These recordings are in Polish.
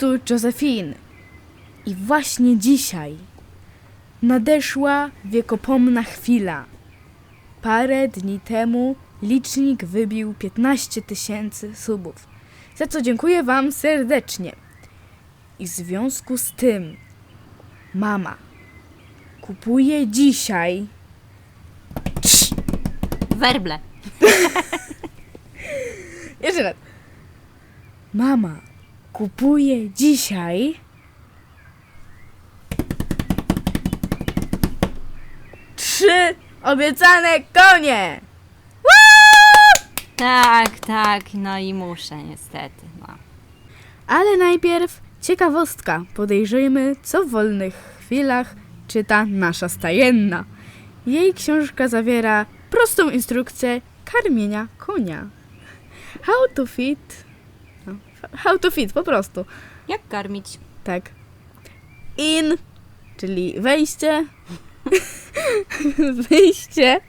tu Josephine. I właśnie dzisiaj nadeszła wiekopomna chwila. Parę dni temu licznik wybił 15 tysięcy subów, za co dziękuję Wam serdecznie. I w związku z tym mama kupuje dzisiaj Werble. Jeszcze raz. Mama kupuje dzisiaj trzy obiecane konie. Tak, tak, no i muszę niestety. No. Ale najpierw ciekawostka. Podejrzyjmy, co w wolnych chwilach czyta nasza stajenna. Jej książka zawiera prostą instrukcję karmienia konia. How to fit. How to fit, po prostu. Jak karmić? Tak. In, czyli wejście. Wyjście.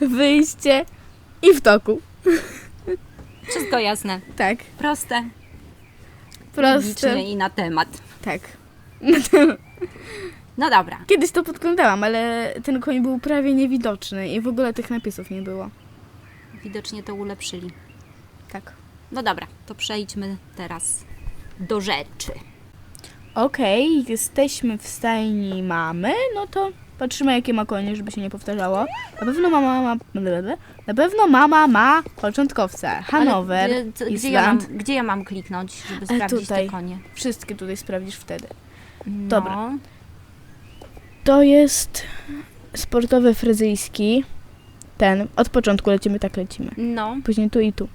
Wyjście. I w toku. Wszystko jasne. Tak. Proste. Proste. I na temat. Tak. No dobra. Kiedyś to podglądałam, ale ten koń był prawie niewidoczny i w ogóle tych napisów nie było. Widocznie to ulepszyli. Tak. No dobra, to przejdźmy teraz do rzeczy. Okej, jesteśmy w stajni mamy, no to patrzymy jakie ma konie, żeby się nie powtarzało. Na pewno mama ma... Na pewno mama ma początkowca. Hanower, Ale, gdzie, gdzie, ja mam, Island. gdzie ja mam kliknąć, żeby E, sprawdzić tutaj. te konie? Wszystkie tutaj sprawdzisz wtedy. No, Dobra. To jest sportowy fryzyjski. Ten, od początku lecimy, tak lecimy. No, Później tu i tu.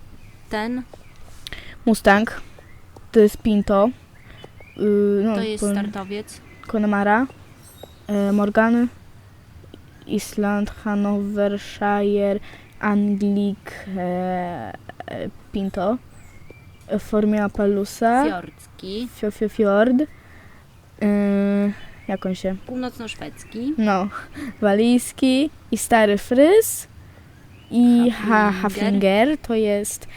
Ten Mustang. To jest Pinto. Yy, no, to jest startowiec. Connemara. E, Morgan. Island, Hanovershire, Anglik, e, e, Pinto. Formia Palusa. Fiordzki. Fio- Fjord. E, jak on się? Północno-szwedzki. No, walijski i stary fryz i ha, Haflinger. Haflinger, to jest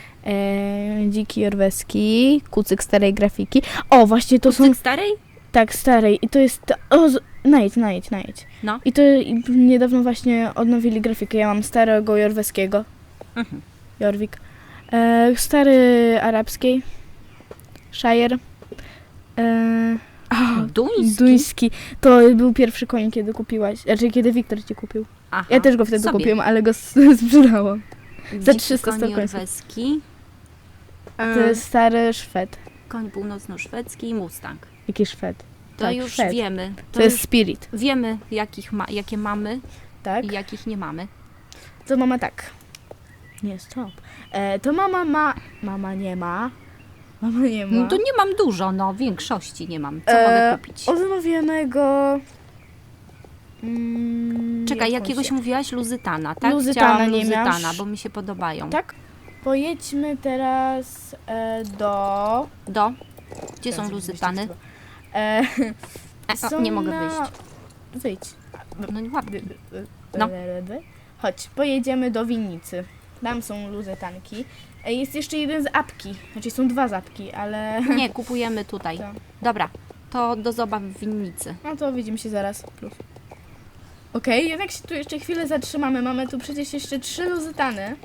dziki jorweski, kucyk starej grafiki. O, właśnie to są, Kucyk starej? tak, starej i to jest, o, z- najedź, najedź, najedź. No. I to i niedawno właśnie odnowili grafikę, ja mam starego jorweskiego, Mhm. Jorwik, e, stary arabskiej, Shire, e, a, Duński. Duński. To był pierwszy koń, kiedy kupiłaś. Znaczy, kiedy Wiktor ci kupił. Aha, Ja też go wtedy sobie. kupiłem, ale go sprzedałam. za Dziki 300 koń. To jest stary Szwed. Koń północno-szwedzki i Mustang. Jaki Szwed? To Tak, już Szwed. wiemy. To, To, jest już Spirit, wiemy, jakich ma, jakie mamy tak? i jakich nie mamy. To mama tak. Nie, stop. E, to mama ma... Mama nie ma. Mama nie ma. No to nie mam dużo, no większości nie mam. Co E, mogę kupić? Odnowionego... Mm, Czekaj, jakiegoś mówiłaś luzytana, tak? Luzytana Chciałam nie luzytana, bo mi się podobają. Tak? Pojedźmy teraz e, do... Do? Gdzie są luzytany? E, są nie mogę na- wyjść. Wyjdź. No nie łapki. No. Chodź, pojedziemy do winnicy. Tam są luzetanki. E, Jest jeszcze jeden z apki. Znaczy są dwa z apki, ale... Nie, kupujemy tutaj. Tak. Dobra, to do zabaw w winnicy. No to widzimy się zaraz. Plus. Okej, jednak się tu jeszcze chwilę zatrzymamy. Mamy tu przecież jeszcze trzy luzytany.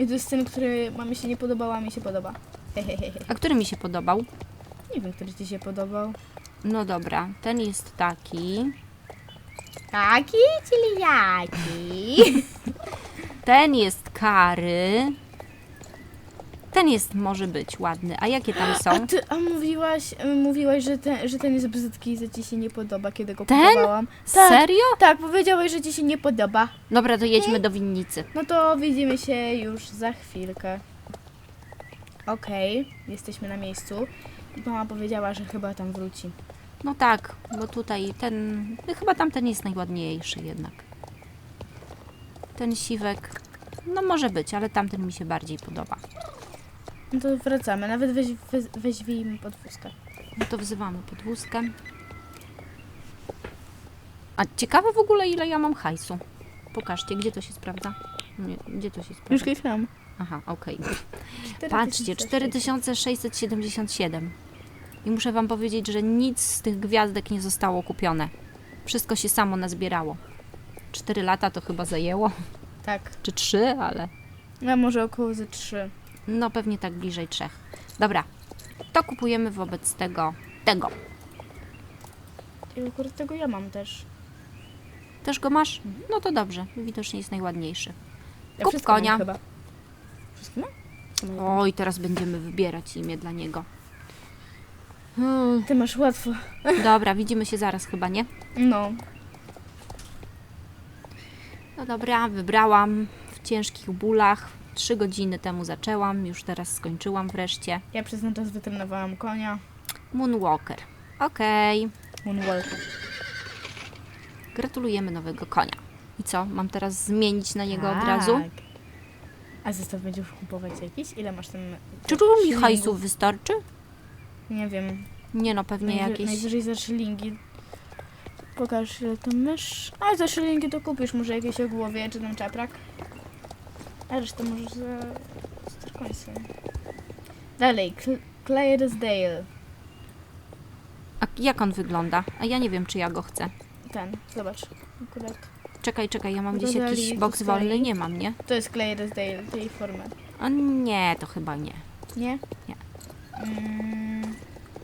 I to jest ten, który mamie się nie podobał, a mi się podoba. A który mi się podobał? Nie wiem, który ci się podobał. No dobra, ten jest taki. Taki, czyli jaki? Ten jest kary. Ten jest, może być ładny. A jakie tam A są? ty, a mówiłaś, mówiłaś, że ten, że ten jest brzydki i że ci się nie podoba, kiedy go Ten? kupowałam. Tak, Serio? tak, powiedziałeś, że ci się nie podoba. Dobra, to jedźmy do winnicy. No to widzimy się już za chwilkę. Okej, jesteśmy na miejscu. Mama powiedziała, że chyba tam wróci. No tak, bo tutaj ten. no Chyba tamten jest najładniejszy jednak. Ten siwek. No może być, ale tamten mi się bardziej podoba. No to wracamy, nawet weź, weź, weźwijmy podwózkę. No to wzywamy podwózkę. A ciekawe w ogóle ile ja mam hajsu. Pokażcie, gdzie to się sprawdza. Nie, gdzie to się Już sprawdza? kliknęłam. Aha, okej. Patrzcie, 4677. I muszę wam powiedzieć, że nic z tych gwiazdek nie zostało kupione. Wszystko się samo nazbierało. 4 lata to chyba zajęło, Tak. czy 3, ale Ja może około ze trzy. No pewnie tak bliżej 3. Dobra, to kupujemy wobec tego tego. I akurat tego ja mam też. Też go masz? No to dobrze, widocznie jest najładniejszy. Ja Kup wszystko mam konia. Chyba. Wszystko mam? Oj, teraz będziemy wybierać imię dla niego. Hmm, Ty masz łatwo. Dobra, widzimy się zaraz chyba, nie? No. No dobra, wybrałam w ciężkich bólach. Trzy godziny temu zaczęłam, już teraz skończyłam wreszcie. Ja przez ten czas wytrenowałam konia. Moonwalker. Okej, Moonwalker. gratulujemy nowego konia. I co, mam teraz zmienić na niego od razu? Tak. A zestaw będziesz kupować jakiś? Ile masz ten... Czy tu mi szylingów? hajsów wystarczy? Nie wiem. Nie no, pewnie Najwy- jakieś... Najwyżej za szylingi. Pokaż ile tam masz. A za szylingi to kupisz może jakieś ogłowie czy tam czaprak. A resztę możesz za Starcoinsy. Dalej, Cl- Clydesdale. A jak on wygląda? A ja nie wiem, czy ja go chcę. Ten, zobacz. Akurat. Czekaj, czekaj, ja mam gdzieś Dodali jakiś box tutaj. wolny? Nie mam, nie? To jest Clydesdale tej formy. A nie, to chyba nie. Nie? Nie. Mm,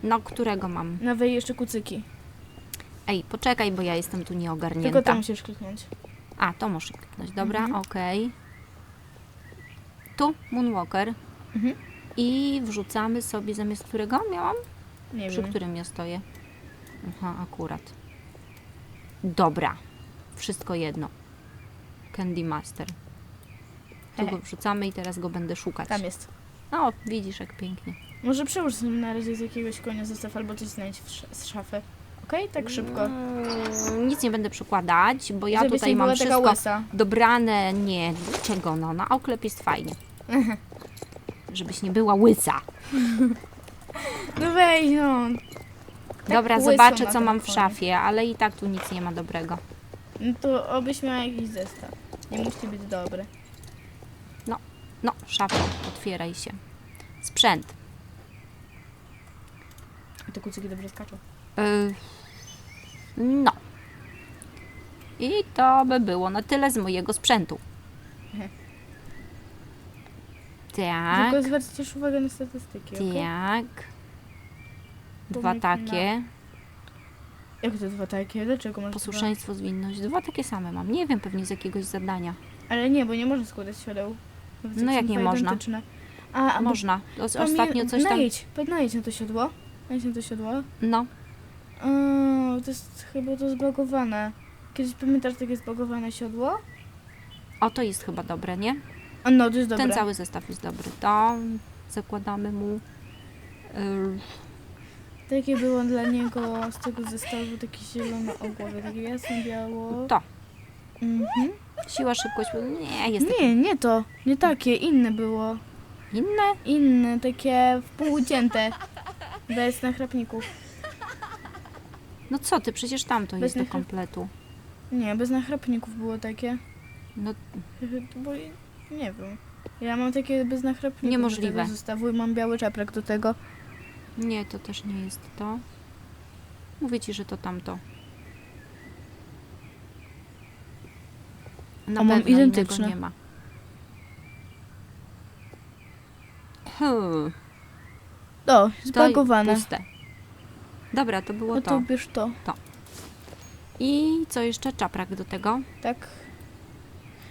No, którego mam? nowe jeszcze kucyki. Ej, poczekaj, bo ja jestem tu Tylko nieogarnięta. to musisz kliknąć. A, to muszę kliknąć. Dobra, Mhm. okej. Tu Moonwalker. Mhm. I wrzucamy sobie zamiast którego miałam? Nie Przy wiem. którym ja stoję? Aha, akurat. Dobra. Wszystko jedno. Candy Master. Tu Hehe. go wrzucamy i teraz go będę szukać. Tam jest. O, widzisz jak pięknie. Może przełóż sobie na razie z jakiegoś konia zestaw albo coś znajdź w sz- z szafy. Okej? Tak szybko. Mm, nic nie będę przykładać, bo ja Żebyś tutaj nie mam była taka wszystko łysa. dobrane. Nie, dlaczego no? Na oklep jest fajnie. Żebyś nie była łysa. No weź no. Tak Dobra, zobaczę na co mam w szafie, ale i tak tu nic nie ma dobrego. No to obyś miała jakiś zestaw. Nie musi być dobry. No, szafa, otwieraj się. Sprzęt. A te kucyki dobrze skaczą. Yy, no. I to by było na tyle z mojego sprzętu. Tak, Tylko zwróćcie też uwagę na statystyki, okej? tak. Dwa Pomyśl takie. Jak to dwa takie? Dlaczego masz Posłuszeństwo, zwinność. Dwa takie same mam. Nie wiem, pewnie z jakiegoś zadania. dwa? Ale nie, bo nie można składać siodeł. Nawet No jak są nie dwa można? identyczne. A, a Można. Ostatnio coś tam... Najedź, najedź na to siodło. Najedź na to siodło. No, O, to jest chyba to zbagowane. Kiedyś pamiętasz takie zbagowane siodło? o to jest chyba dobre, nie? A no, to jest dobre. Ten cały zestaw jest dobry. To zakładamy mu... Yy, Takie było dla niego z tego zestawu takie zielone ogłowy, takie jasno biało. to. Mhm. Siła, szybkość... Nie, jest Nie, nie to. Nie takie, inne było. inne. Inne, takie w pół ucięte. Bez nachrapników. No co ty, przecież tam to Bez jest do nachy- kompletu. Nie, bez nachrapników było takie. No Bo nie wiem. Ja mam takie bez nachrapników. Niemożliwe. Do tego zestawu i mam biały czaprak do tego. nie, to też nie jest to. Mówię ci, że to tamto. Na O, mam pewno innego identyczne. nie ma. Hmm, O, zbagowane. puste. Dobra, to było No to. to bierz to. I co jeszcze? Czaprak do tego. Tak.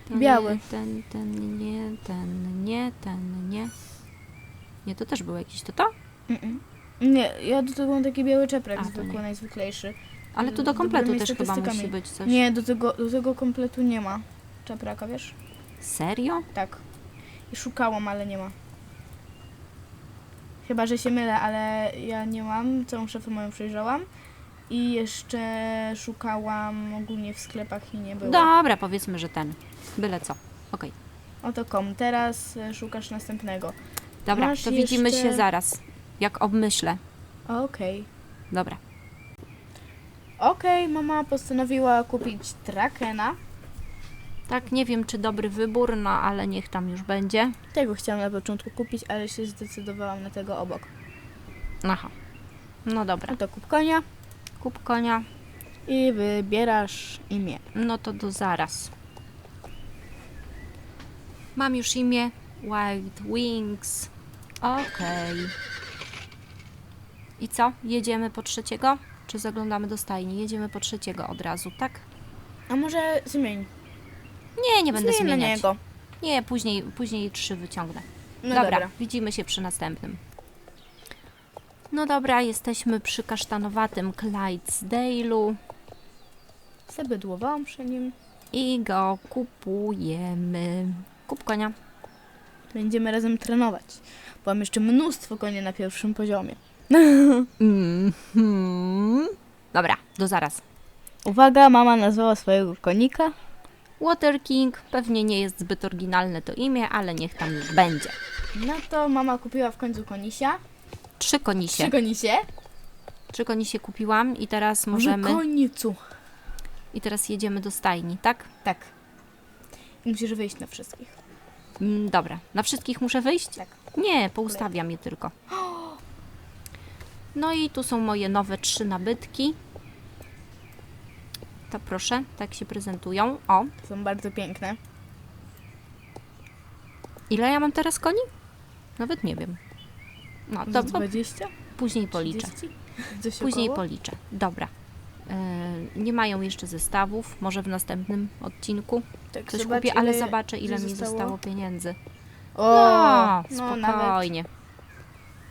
Ten Biały. Nie, ten, ten nie, ten nie, ten nie. Nie, to też był jakiś to to? Mm-mm. Nie, ja do tego mam taki biały czaprak A, zwykły, najzwyklejszy. Ale tu do kompletu też chyba musi być coś. Nie, do tego, do tego kompletu nie ma czapraka, wiesz? Serio? Tak. I szukałam, ale nie ma. Chyba, że się mylę, ale ja nie mam. Całą szafę moją przejrzałam. I jeszcze szukałam ogólnie w sklepach i nie było. Dobra, powiedzmy, że ten. Byle co. Okej. Oto kom. Teraz e, szukasz następnego. Dobra, Masz to widzimy jeszcze- się zaraz. Jak obmyślę. Okej. Dobra. Okej, mama postanowiła kupić Drakena. Tak, nie wiem czy dobry wybór, no ale niech tam już będzie. Tego chciałam na początku kupić, ale się zdecydowałam na tego obok. Aha. No dobra. No to kup konia Kup konia. i wybierasz imię. No to do zaraz. Mam już imię. White Wings. Okej. I co? Jedziemy po trzeciego? Czy zaglądamy do stajni? Jedziemy po trzeciego od razu, tak? A może zmień? Nie, nie będę Zmień na zmieniać. niego. Nie, później, później trzy wyciągnę. No dobra, dobra. widzimy się przy następnym. No dobra, jesteśmy przy kasztanowatym Clydesdale'u Zabydłowałam przy nim. i go kupujemy. Kup konia. Będziemy razem trenować. Bo mam jeszcze mnóstwo konia na pierwszym poziomie. Mhm. Dobra, do zaraz. Uwaga, mama nazwała swojego konika. Water King pewnie nie jest zbyt oryginalne to imię, ale niech tam będzie. No to mama kupiła w końcu konisia. Trzy konisie. Trzy konisie. Trzy konisie kupiłam i teraz Może możemy. konicu. I teraz jedziemy do stajni, tak? Tak. I musisz wyjść na wszystkich. Mm, Dobra, na wszystkich muszę wyjść? Tak. Nie, poustawiam je tylko. No i tu są moje nowe trzy nabytki. To proszę, tak się prezentują. O, Są bardzo piękne. ile ja mam teraz koni? Nawet nie wiem. No To to po, 20? później policzę. 30? Coś Później około? policzę. Dobra. E, nie mają jeszcze zestawów. Może w następnym odcinku Tak, coś zobacz, kupię, ale ile- zobaczę, ile mi zostało. zostało pieniędzy. O, No, no, nawet. spokojnie.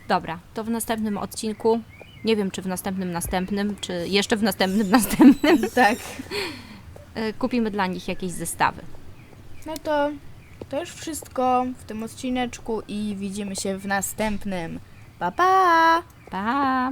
Dobra, to w następnym odcinku, nie wiem czy w następnym następnym, czy jeszcze w następnym następnym, Tak. e, kupimy dla nich jakieś zestawy. No to to już wszystko w tym odcineczku i widzimy się w następnym. Pa pa! Pa!